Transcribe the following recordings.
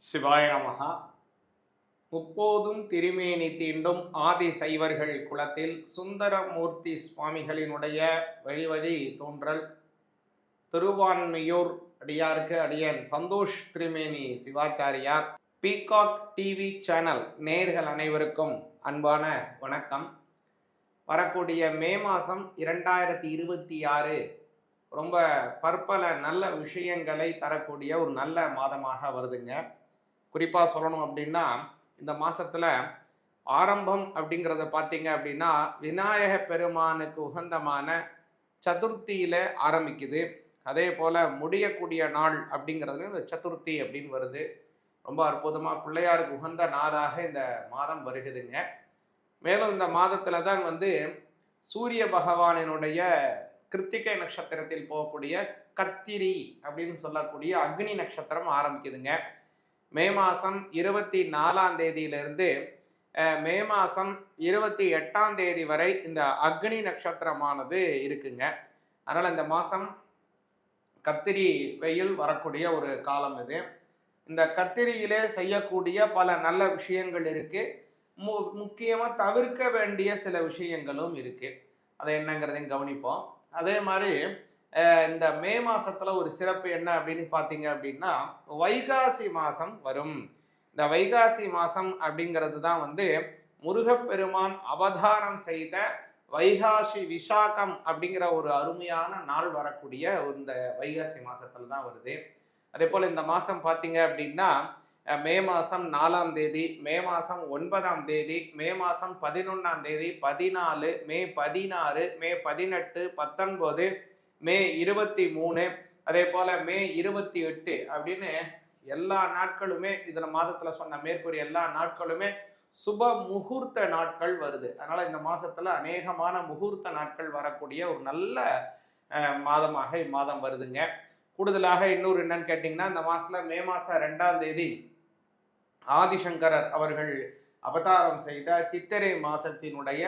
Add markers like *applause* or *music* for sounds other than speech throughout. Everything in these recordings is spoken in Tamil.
சிவாய நமகா முப்போதும் திருமேனி தீண்டும் ஆதி சைவர்கள் குலத்தில் சுந்தரமூர்த்தி சுவாமிகளினுடைய வழிவழி தோன்றல். திருவான்மையூர் அடியாருக்கு அடியன் சந்தோஷ் திருமேனி சிவாச்சாரியார். பீகாக் டிவி சேனல் நேர்கள் அனைவருக்கும் அன்பான வணக்கம். வரக்கூடிய மே மாதம் இரண்டாயிரத்தி இருபத்தி ஆறு ரொம்ப பற்பல நல்ல விஷயங்களை தரக்கூடிய ஒரு நல்ல மாதமாக வருதுங்க. குறிப்பாக சொல்லணும் அப்படின்னா இந்த மாதத்தில் ஆரம்பம் அப்படிங்கிறத பார்த்தீங்க அப்படின்னா விநாயக பெருமானுக்கு உகந்தமான சதுர்த்தியில் ஆரம்பிக்குது. அதே போல் முடியக்கூடிய நாள் அப்படிங்கிறது இந்த சதுர்த்தி அப்படின்னு வருது. ரொம்ப அற்புதமாக பிள்ளையாருக்கு உகந்த நாளாக இந்த மாதம் வருகுதுங்க. மேலும் இந்த மாதத்தில் தான் வந்து சூரிய பகவானினுடைய கிருத்திகை நட்சத்திரத்தில் போகக்கூடிய கத்திரி அப்படின்னு சொல்லக்கூடிய அக்னி நட்சத்திரம் ஆரம்பிக்குதுங்க. மே மாதம் இருபத்தி நாலாம் தேதியிலிருந்து மே மாதம் இருபத்தி எட்டாம் தேதி வரை இந்த அக்னி நட்சத்திரமானது இருக்குங்க. அதனால் இந்த மாதம் கத்திரி வெயில் வரக்கூடிய ஒரு காலம் இது. இந்த கத்திரியிலே செய்யக்கூடிய பல நல்ல விஷயங்கள் இருக்குது மு முக்கியமாக தவிர்க்க வேண்டிய சில விஷயங்களும் இருக்குது அதை என்னங்கிறதையும் கவனிப்போம். அதே மாதிரி இந்த மே மாசத்துல ஒரு சிறப்பு என்ன அப்படின்னு பார்த்தீங்க அப்படின்னா வைகாசி மாசம் வரும். இந்த வைகாசி மாசம் அப்படிங்கிறது தான் வந்து முருகப்பெருமான் அவதாரம் செய்த வைகாசி விசாகம் அப்படிங்கிற ஒரு அருமையான நாள் வரக்கூடிய இந்த வைகாசி மாசத்துல தான் வருது. அதே போல் இந்த மாதம் பார்த்தீங்க அப்படின்னா மே மாதம் நாலாம் தேதி மே மாதம் ஒன்பதாம் தேதி மே மாதம் பதினொன்றாம் தேதி பதினாலு மே பதினாறு மே பதினெட்டு பத்தொன்பது மே இருபத்தி மூணு அதே போல் மே இருபத்தி எட்டு அப்படின்னு எல்லா நாட்களுமே இதில் மாதத்தில் சொன்ன மேற்கூறிய எல்லா நாட்களுமே சுப முகூர்த்த நாட்கள் வருது. அதனால் இந்த மாசத்துல அநேகமான முகூர்த்த நாட்கள் வரக்கூடிய ஒரு நல்ல மாதமாக இம்மாதம் வருதுங்க. கூடுதலாக இன்னொரு என்னன்னு கேட்டிங்கன்னா இந்த மாசத்துல மே மாதம் ரெண்டாம் தேதி ஆதிசங்கரர் அவர்கள் அவதாரம் செய்த சித்திரை மாசத்தினுடைய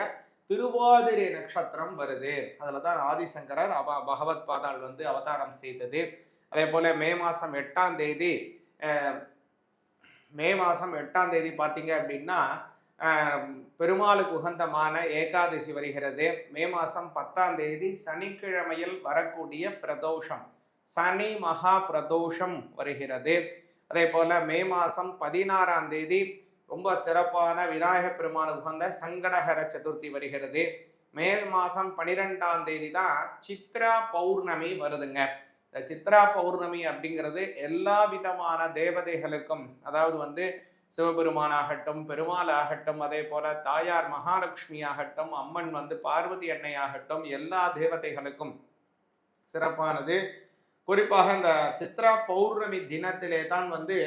திருவாதிரை நட்சத்திரம் வருது. அதில் தான் ஆதிசங்கரர் அவ பகவத் பாதால் வந்து அவதாரம் செய்தது. அதே போல் மே மாதம் எட்டாம் தேதி மே மாதம் எட்டாம் தேதி பார்த்தீங்க அப்படின்னா பெருமாளுக்கு உகந்தமான ஏகாதசி வருகிறது. மே மாதம் பத்தாம் தேதி சனிக்கிழமையில் வரக்கூடிய பிரதோஷம். சனி மகா பிரதோஷம் வருகிறது. அதே போல மே மாதம் பதினாறாம் தேதி ரொம்ப சிறப்பான விநாயகப் பெருமானுக்கு உகந்த சங்கடகர சதுர்த்தி வருகிறது. மே மாதம் பனிரெண்டாம் தேதி தான் சித்ரா பௌர்ணமி வருதுங்க. இந்த சித்ரா பௌர்ணமி அப்படிங்கிறது எல்லா விதமான தேவதைகளுக்கும் அதாவது வந்து சிவபெருமானாகட்டும் பெருமாள் ஆகட்டும் அதே போல தாயார் மகாலட்சுமி ஆகட்டும் அம்மன் வந்து பார்வதி அன்னை ஆகட்டும் எல்லா தேவதைகளுக்கும் சிறப்பானது. குறிப்பாக இந்த சித்ரா பௌர்ணமி தினத்திலே தான் வந்து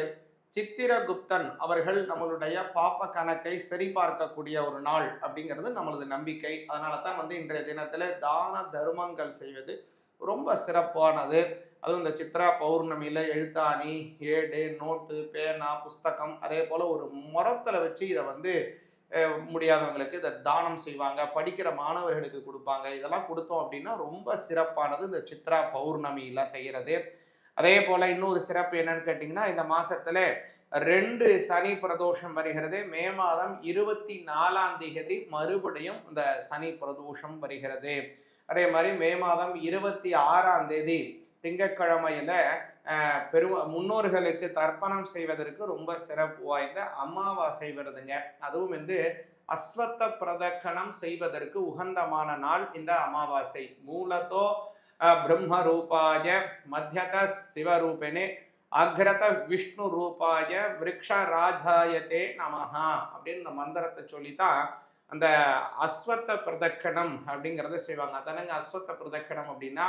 சித்திரகுப்தன் அவர்கள் நம்மளுடைய பாப்ப கணக்கை சரிபார்க்கக்கூடிய ஒரு நாள் அப்படிங்கிறது நம்மளது நம்பிக்கை. அதனால தான் வந்து இன்றைய தினத்தில் தான தர்மங்கள் செய்வது ரொம்ப சிறப்பானது. அதுவும் இந்த சித்ரா பௌர்ணமியில் எழுத்தாணி ஏடு நோட்டு பேனா புஸ்தகம் அதே போல் ஒரு முறத்தில் வச்சு இதை வந்து முடியாதவங்களுக்கு இதை தானம் செய்வாங்க. படிக்கிற மாணவர்களுக்கு கொடுப்பாங்க. இதெல்லாம் கொடுத்தோம் அப்படின்னா ரொம்ப சிறப்பானது இந்த சித்ரா பௌர்ணமியில் செய்கிறது அதே போல இன்னொரு சிறப்பு என்னன்னு கேட்டிங்கன்னா இந்த மாசத்துல ரெண்டு சனி பிரதோஷம் வருகிறது. மே மாதம் இருபத்தி நாலாம் தேதி மறுபடியும் இந்த சனி பிரதோஷம் வருகிறது. அதே மாதிரி மே மாதம் இருபத்தி ஆறாம் தேதி திங்கக்கிழமையில பெரு முன்னோர்களுக்கு தர்ப்பணம் செய்வதற்கு ரொம்ப சிறப்பு வாய்ந்த அமாவாசை வருதுங்க. அதுவும் வந்து அஸ்வத்த பிரதக்கணம் செய்வதற்கு உகந்தமான நாள் இந்த அமாவாசை. மூலத்தோ பிரம்மரூபாய பிரம்ம ரூபாய மத்தியத சிவரூபிணே அக்ரத விஷ்ணு ரூபாய விரக்ஷ ராஜாயத்தே நமஹா அப்படின்னு இந்த மந்திரத்தை சொல்லித்தான் அந்த அஸ்வத்த பிரதக்கணம் அப்படிங்கிறத செய்வாங்க. அதனங்க அஸ்வத்த பிரதக்கணம் அப்படின்னா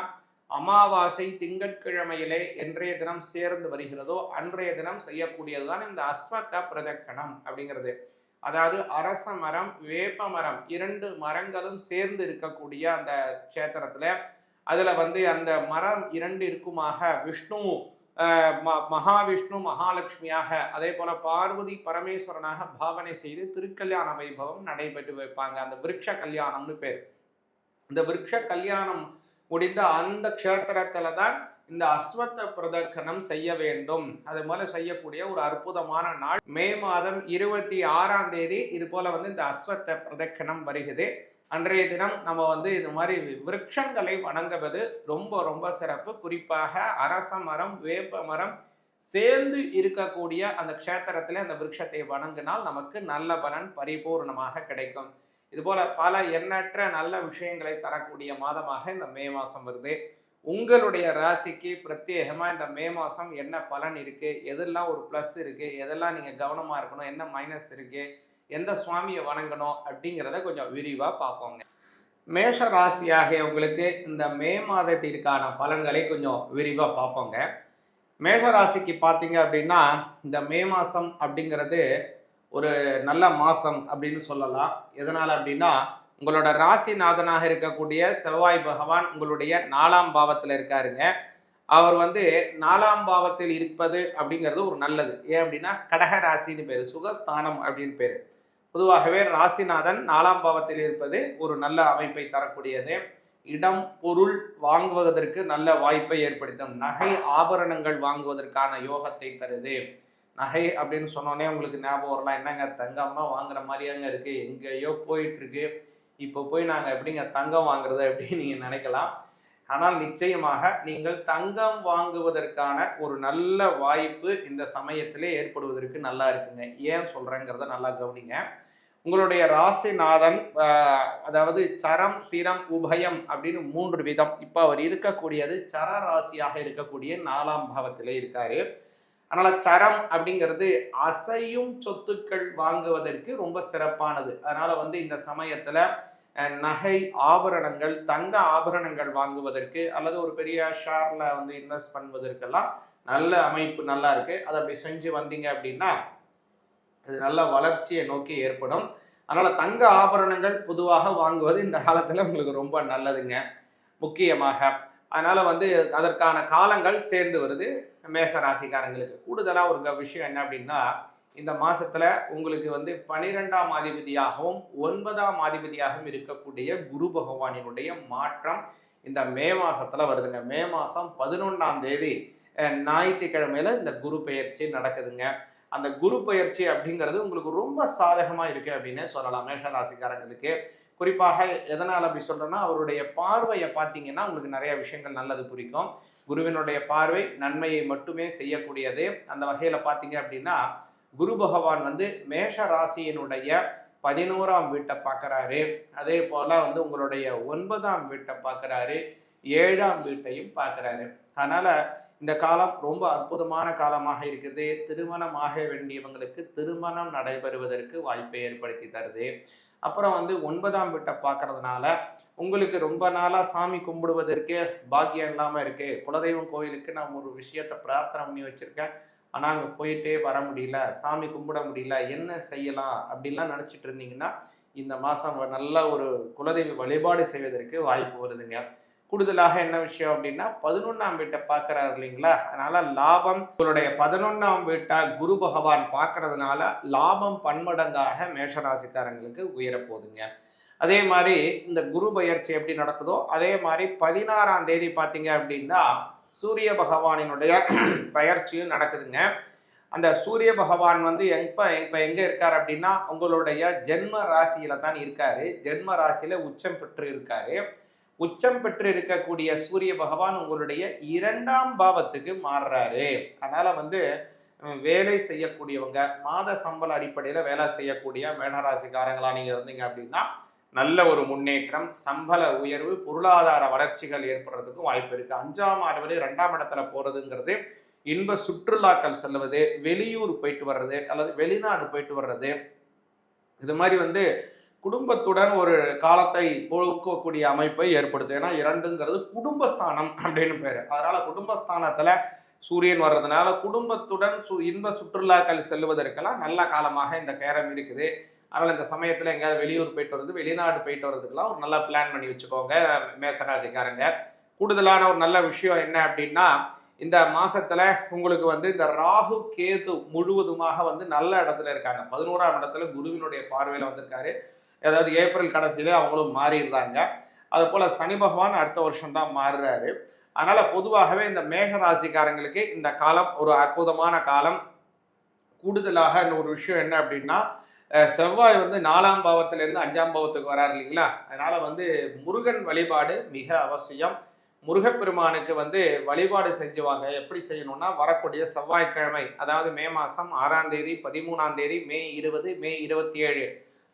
அமாவாசை திங்கட்கிழமையிலே என்றைய தினம் சேர்ந்து வருகிறதோ அன்றைய தினம் செய்யக்கூடியதுதான் இந்த அஸ்வத்த பிரதக்கணம் அப்படிங்கிறது. அதாவது அரச மரம் வேப்ப மரம் இரண்டு மரங்களும் சேர்ந்து இருக்கக்கூடிய அந்த கஷேத்திரத்துல அதுல வந்து அந்த மரம் இரண்டு இருக்குமாக. விஷ்ணு ம- மகாவிஷ்ணு மகாலட்சுமியாக அதே போல பார்வதி பரமேஸ்வரனாக பாவனை செய்து திருக்கல்யாண வைபவம் நடைபெற்று வைப்பாங்க. அந்த விருட்ச கல்யாணம்னு பேர். இந்த விருட்ச கல்யாணம் முடிந்த அந்த க்ஷேத்திரத்துல தான் இந்த அஸ்வத்த பிரதர்க்கணம் செய்ய வேண்டும். அது போல செய்யக்கூடிய ஒரு அற்புதமான நாள் மே மாதம் இருபத்தி ஆறாம் தேதி. இது போல வந்து இந்த அஸ்வத்த பிரதக்கணம் வருகிறது. அன்றைய தினம் நம்ம வந்து இது மாதிரி விரக்ஷங்களை வணங்குவது ரொம்ப ரொம்ப சிறப்பு. குறிப்பாக அரச மரம் வேப்ப மரம் சேர்ந்து இருக்கக்கூடிய அந்த க்ஷேத்திரத்தில் அந்த விருட்சத்தை வணங்கினால் நமக்கு நல்ல பலன் பரிபூர்ணமாக கிடைக்கும். இதுபோல பல எண்ணற்ற நல்ல விஷயங்களை தரக்கூடிய மாதமாக இந்த மே மாதம் வருது. உங்களுடைய ராசிக்கு பிரத்யேகமாக இந்த மே மாதம் என்ன பலன் இருக்குது எதெல்லாம் ஒரு ப்ளஸ் இருக்குது எதெல்லாம் நீங்கள் கவனமாக இருக்கணும்? என்ன மைனஸ் இருக்குது எந்த சுவாமியை வணங்கணும் அப்படிங்கிறத கொஞ்சம் விரிவாக பார்ப்போங்க. மேஷ ராசியாகிய உங்களுக்கு இந்த மே மாதத்திற்கான பலன்களை கொஞ்சம் விரிவாக பார்ப்போங்க. மேஷ ராசிக்கு பார்த்தீங்க அப்படின்னா இந்த மே மாதம் அப்படிங்கிறது ஒரு நல்ல மாதம் அப்படின்னு சொல்லலாம். எதனால் அப்படின்னா உங்களோட ராசிநாதனாக இருக்கக்கூடிய செவ்வாய் பகவான் உங்களுடைய நாலாம் பாவத்தில் இருக்காருங்க. அவர் வந்து நாலாம் பாவத்தில் இருப்பது அப்படிங்கிறது ஒரு நல்லது. ஏன் அப்படின்னா கடக ராசின்னு பேர் சுகஸ்தானம் அப்படின்னு பேர். பொதுவாகவே ராசிநாதன் நாலாம் பாவத்தில் இருப்பது ஒரு நல்ல அமைப்பை தரக்கூடியது. இடம் பொருள் வாங்குவதற்கு நல்ல வாய்ப்பை ஏற்படுத்தும். நகை ஆபரணங்கள் வாங்குவதற்கான யோகத்தை தருது. நகை அப்படின்னு சொன்னோன்னே உங்களுக்கு ஞாபகம் வரலாம். என்னங்க தங்கம்னா வாங்குற மாதிரியாங்க இருக்கு. எங்கேயோ போயிட்டு இருக்கு இப்போ போய் நாங்கள் எப்படிங்க தங்கம் வாங்குறது அப்படின்னு நீங்கள் நினைக்கலாம். ஆனால் நிச்சயமாக நீங்கள் தங்கம் வாங்குவதற்கான ஒரு நல்ல வாய்ப்பு இந்த சமயத்திலே ஏற்படுவதற்கு நல்லா இருக்குங்க. ஏன் சொல்கிறேங்கிறத நல்லா கவனிங்க. உங்களுடைய ராசிநாதன் அதாவது சரம் ஸ்திரம் உபயம் அப்படின்னு மூன்று விதம். இப்போ அவர் இருக்கக்கூடியது சர ராசியாக இருக்கக்கூடிய நாலாம் பாவத்திலே இருக்காரு. அதனால் சரம் அப்படிங்கிறது அசையும் சொத்துக்கள் வாங்குவதற்கு ரொம்ப சிறப்பானது. அதனால் வந்து இந்த சமயத்தில் நகை ஆபரணங்கள் தங்க ஆபரணங்கள் வாங்குவதற்கு அல்லது ஒரு பெரிய ஷேர்ல வந்து இன்வெஸ்ட் பண்ணுவதற்கெல்லாம் நல்ல அமைப்பு நல்லா இருக்கு. அதை அப்படி செஞ்சு வந்தீங்க அப்படின்னா இது நல்ல வளர்ச்சியை நோக்கி ஏற்படும். அதனால தங்க ஆபரணங்கள் பொதுவாக வாங்குவது இந்த காலத்துல உங்களுக்கு ரொம்ப நல்லதுங்க. முக்கியமாக அதனால வந்து அதற்கான காலங்கள் சேர்ந்து வருது. மேச ராசிக்காரங்களுக்கு கூடுதலாக ஒரு விஷயம் என்ன அப்படின்னா இந்த மாசத்துல உங்களுக்கு வந்து பனிரெண்டாம் அதிபதியாகவும் ஒன்பதாம் அதிபதியாகவும் இருக்கக்கூடிய குரு பகவானினுடைய மாற்றம் இந்த மே மாசத்துல வருதுங்க. மே மாசம் பதினொன்றாம் தேதி ஞாயிற்றுக்கிழமையில இந்த குரு பெயர்ச்சி நடக்குதுங்க. அந்த குரு பயிற்சி அப்படிங்கிறது உங்களுக்கு ரொம்ப சாதகமா இருக்கு அப்படின்னு சொல்லலாம். மேஷராசிக்காரங்களுக்கு. குறிப்பாக எதனால் அப்படி சொல்கிறேன்னா அவருடைய பார்வையை பார்த்தீங்கன்னா உங்களுக்கு நிறைய விஷயங்கள் நல்லது புரிக்கும். குருவினுடைய பார்வை நன்மையை மட்டுமே செய்யக்கூடியது. அந்த வகையில் பார்த்தீங்க அப்படின்னா குரு பகவான் வந்து மேஷ ராசியினுடைய பதினோராம் வீட்டை பார்க்குறாரு. அதே போல் வந்து உங்களுடைய ஒன்பதாம் வீட்டை பார்க்குறாரு. ஏழாம் வீட்டையும் பார்க்குறாரு. அதனால் இந்த காலம் ரொம்ப அற்புதமான காலமாக இருக்கிறது. திருமணம் ஆக வேண்டியவங்களுக்கு திருமணம் நடைபெறுவதற்கு வாய்ப்பை ஏற்படுத்தி தருது. அப்புறம் வந்து ஒன்பதாம் வீட்டை பார்க்கறதுனால உங்களுக்கு ரொம்ப நாளாக சாமி கும்பிடுவதற்கு பாக்கியம் இல்லாமல் இருக்குது குலதெய்வம் கோயிலுக்கு நான் ஒரு விஷயத்தை பிரார்த்தனை பண்ணி வச்சுருக்கேன். ஆனால் அங்கே போயிட்டே வர முடியல சாமி கும்பிட முடியல என்ன செய்யலாம் அப்படின்லாம் நினச்சிட்டு இருந்தீங்கன்னா இந்த மாதம் நல்ல ஒரு குலதெய்வ வழிபாடு செய்வதற்கு வாய்ப்பு வருதுங்க. கூடுதலாக என்ன விஷயம் அப்படின்னா பதினொன்றாம் வீட்டை பார்க்குறாரு இல்லைங்களா? அதனால லாபம் உங்களுடைய பதினொன்றாம் வீட்டை குரு பகவான் பார்க்கறதுனால லாபம் பன்மடங்காக மேஷராசிக்காரங்களுக்கு உயரப்போகுதுங்க. அதே மாதிரி இந்த குரு பயிற்சி எப்படி நடக்குதோ அதே மாதிரி பதினாறாம் தேதி பார்த்தீங்க அப்படின்னா சூரிய பகவானினுடைய *clears throat* பயிற்சியும் நடக்குதுங்க. அந்த சூரிய பகவான் வந்து எப்போ இப்போ எங்கே இருக்கார் அப்படின்னா உங்களுடைய ஜென்ம ராசியில தான் இருக்காரு. ஜென்ம ராசியில உச்சம் பெற்று இருக்காரு. உச்சம் பெற்று இருக்கக்கூடிய சூரிய பகவான் உங்களுடைய இரண்டாம் பாவத்துக்கு மாறுறாரு. அதனால வந்து வேலை செய்யக்கூடியவங்க மாத சம்பள அடிப்படையில் வேலை செய்யக்கூடிய மேனராசிக்காரங்களா நீங்கள் இருந்தீங்க அப்படின்னா நல்ல ஒரு முன்னேற்றம் சம்பள உயர்வு பொருளாதார வளர்ச்சிகள் ஏற்படுறதுக்கும் வாய்ப்பு இருக்குது அஞ்சாம் ஆறு ரெண்டாம் இடத்துல போகிறதுங்கிறது இன்ப சுற்றுலாக்கள் செல்வது வெளியூர் போயிட்டு வர்றது அல்லது வெளிநாடு போயிட்டு வர்றது. இது மாதிரி வந்து குடும்பத்துடன் ஒரு காலத்தை போக்கக்கூடிய அமைப்பை ஏற்படுத்தும். ஏன்னா இரண்டுங்கிறது குடும்பஸ்தானம் அப்படின்னு பேர். அதனால குடும்பஸ்தானத்தில் சூரியன் வர்றதுனால குடும்பத்துடன் சு இன்ப சுற்றுலாக்கள் செல்வதற்கெல்லாம் நல்ல காலமாக இந்த கேரம் இருக்குது. அதனால் இந்த சமயத்தில் எங்கேயாவது வெளியூர் போயிட்டு வரது வெளிநாடு போயிட்டு வரதுக்கெல்லாம் ஒரு நல்லா பிளான் பண்ணி வச்சுக்கோங்க மேசராசிக்காரங்க. கூடுதலான ஒரு நல்ல விஷயம் என்ன அப்படின்னா இந்த மாசத்துல உங்களுக்கு வந்து இந்த ராகு கேது முழுவதுமாக வந்து நல்ல இடத்துல இருக்காங்க. பதினோராம் இடத்துல குருவினுடைய பார்வையில வந்திருக்காரு. அதாவது ஏப்ரல் கடைசியில அவங்களும் மாறிடுறாங்க. அது போல சனி பகவான் அடுத்த வருஷம் தான் மாறுறாரு. அதனால பொதுவாகவே இந்த மேக ராசிக்காரங்களுக்கு இந்த காலம் ஒரு அற்புதமான காலம். கூடுதலாக ஒரு விஷயம் என்ன அப்படின்னா செவ்வாய் வந்து நாலாம் பாவத்திலேருந்து அஞ்சாம் பாவத்துக்கு வராரு இல்லைங்களா? அதனால் வந்து முருகன் வழிபாடு மிக அவசியம். முருகப்பெருமானுக்கு வந்து வழிபாடு செஞ்சுவாங்க. எப்படி செய்யணும்னா வரக்கூடிய செவ்வாய்க்கிழமை அதாவது மே மாதம் ஆறாம் தேதி பதிமூணாம் தேதி மே இருபது மே இருபத்தி ஏழு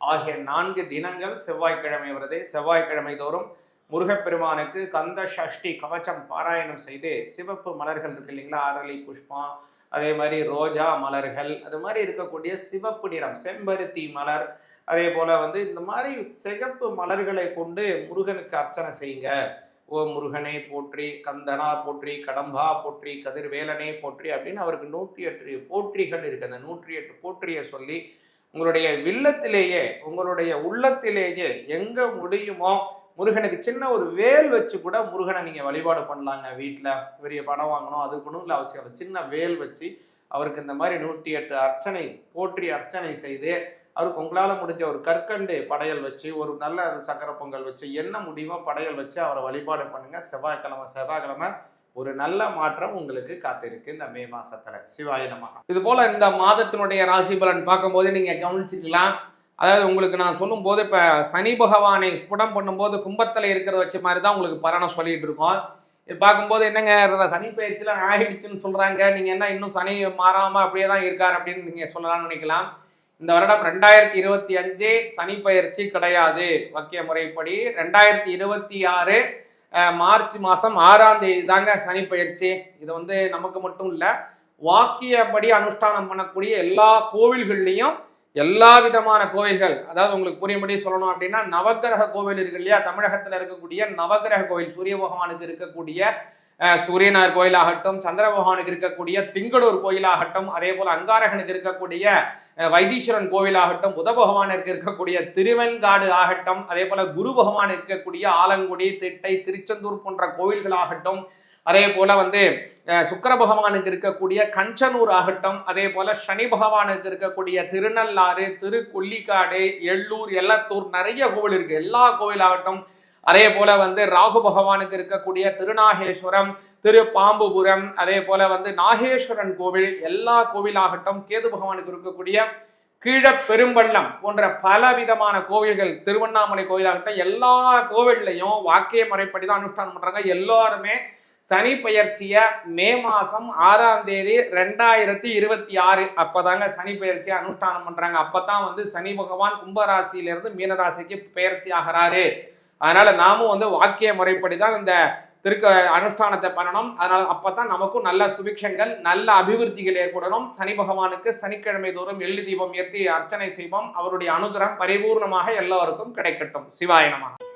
ஆகிய நான்கு தினங்கள் செவ்வாய்க்கிழமை வருது. செவ்வாய்க்கிழமை தோறும் முருகப்பெருமானுக்கு கந்த சஷ்டி கவச்சம் பாராயணம் செய்து சிவப்பு மலர்கள் இருக்கு இல்லைங்களா? அரளி புஷ்பம் அதே மாதிரி ரோஜா மலர்கள் அது மாதிரி இருக்கக்கூடிய சிவப்பு நிறம் செம்பருத்தி மலர் அதே போல் வந்து இந்த மாதிரி சிகப்பு மலர்களை கொண்டு முருகனுக்கு அர்ச்சனை செய்யுங்க. ஓ முருகனே போற்றி கந்தனா போற்றி கடம்பா போற்றி கதிர்வேலனே போற்றி அப்படின்னு அவருக்கு நூற்றி எட்டு போற்றிகள் இருக்குது அந்த நூற்றி எட்டு போற்றியை சொல்லி உங்களுடைய வில்லத்திலேயே உங்களுடைய உள்ளத்திலேயே எங்கே முடியுமோ முருகனுக்கு சின்ன ஒரு வேல் வச்சு கூட முருகனை நீங்க வழிபாடு பண்ணலாங்க. வீட்டில் பெரிய படம் வாங்கணும் அது ஒன்றும் இல்லை அவசியம் இல்லை. சின்ன வேல் வச்சு அவருக்கு இந்த மாதிரி நூற்றி எட்டு அர்ச்சனை போற்றி அர்ச்சனை செய்து அவருக்கு உங்களால் முடிஞ்ச ஒரு கற்கண்டு படையல் வச்சு ஒரு நல்ல சக்கரை பொங்கல் வச்சு என்ன முடியுமோ படையல் வச்சு அவரை வழிபாடு பண்ணுங்க. செவ்வாய்க்கிழமை செவ்வாய்க்கிழமை ஒரு நல்ல மாற்றம் உங்களுக்கு காத்திருக்கு இந்த மே மாசத்துல. சிவாய நமகா இது போல இந்த மாதத்தினுடைய ராசி பலன் பார்க்கும்போது நீங்க கவனிச்சுக்கலாம். அதாவது உங்களுக்கு நான் சொல்லும்போது இப்போ சனி பகவானை ஸ்புடம் பண்ணும்போது கும்பத்தில் இருக்கிறத வச்ச மாதிரி தான் உங்களுக்கு பலனை சொல்லிட்டு இருக்கோம். இது பார்க்கும்போது என்னங்க சனி பயிற்சிலாம் ஆகிடுச்சுன்னு சொல்கிறாங்க நீங்கள் என்ன இன்னும் சனி மாறாமல் அப்படியே தான் இருக்கார் அப்படின்னு நீங்கள் சொல்லலாம்னு நினைக்கலாம். இந்த வருடம் ரெண்டாயிரத்தி இருபத்தி அஞ்சு சனி பயிற்சி கிடையாது. வாக்கிய முறைப்படி ரெண்டாயிரத்தி இருபத்தி ஆறு மார்ச் மாதம் ஆறாம் தேதி தாங்க சனி பயிற்சி. இது வந்து நமக்கு மட்டும் இல்லை வாக்கியப்படி அனுஷ்டானம் பண்ணக்கூடிய எல்லா கோவில்கள்லையும் எல்லா விதமான கோவில்கள் அதாவது உங்களுக்கு புரியும்படி சொல்லணும் அப்படின்னா நவக்கிரக கோவில் இருக்கு இல்லையா? தமிழகத்தில் இருக்கக்கூடிய நவக்கிரக கோவில் சூரிய பகவானுக்கு இருக்கக்கூடிய சூரியனார் கோயிலாகட்டும் சந்திர பகவானுக்கு இருக்கக்கூடிய திங்களூர் கோயிலாகட்டும் அதே போல அங்காரகனுக்கு இருக்கக்கூடிய வைத்தீஸ்வரன் கோவிலாகட்டும் புத பகவானுக்கு இருக்கக்கூடிய திருவெண்காடு ஆகட்டும் அதே போல குரு பகவான் இருக்கக்கூடிய ஆலங்குடி திட்டை திருச்செந்தூர் போன்ற கோவில்களாகட்டும் அதே போல வந்து சுக்கர பகவானுக்கு இருக்கக்கூடிய கஞ்சனூர் ஆகட்டும் அதே போல சனி பகவானுக்கு இருக்கக்கூடிய திருநள்ளாறு திருக்கொல்லிக்காடு எள்ளூர் எல்லத்தூர் நிறைய கோவில் இருக்கு. எல்லா கோவிலாகட்டும் அதே போல வந்து ராகு பகவானுக்கு இருக்கக்கூடிய திருநாகேஸ்வரம் திரு பாம்புபுரம் அதே போல வந்து நாகேஸ்வரன் கோவில் எல்லா கோவிலாகட்டும் கேது பகவானுக்கு இருக்கக்கூடிய கீழ பெரும்பள்ளம் போன்ற பல விதமான கோவில்கள் திருவண்ணாமலை கோவிலாகட்டும் எல்லா கோவில்லையும் வாக்கிய முறைப்படி தான் அனுஷ்டானம் பண்றாங்க. எல்லாருமே சனி பயிற்சியை மே மாதம் ஆறாம் தேதி ரெண்டாயிரத்தி இருபத்தி ஆறு. அப்பதாங்க சனி பயிற்சியை அனுஷ்டானம் பண்ணுறாங்க அப்போ தான் வந்து சனி பகவான் கும்பராசியிலிருந்து மீனராசிக்கு பெயர்ச்சி ஆகிறாரு. அதனால் நாமும் வந்து வாக்கிய முறைப்படி தான் இந்த திருக்க அனுஷ்டானத்தை பண்ணணும். அதனால் அப்போ தான் நமக்கும் நல்ல சுபிக்ஷங்கள் நல்ல அபிவிருத்திகள் ஏற்படணும். சனி பகவானுக்கு சனிக்கிழமை தோறும் எள்ளு தீபம் ஏற்றி அர்ச்சனை செய்வோம். அவருடைய அனுகிரகம் பரிபூர்ணமாக எல்லோருக்கும் கிடைக்கட்டும். சிவாயனமாக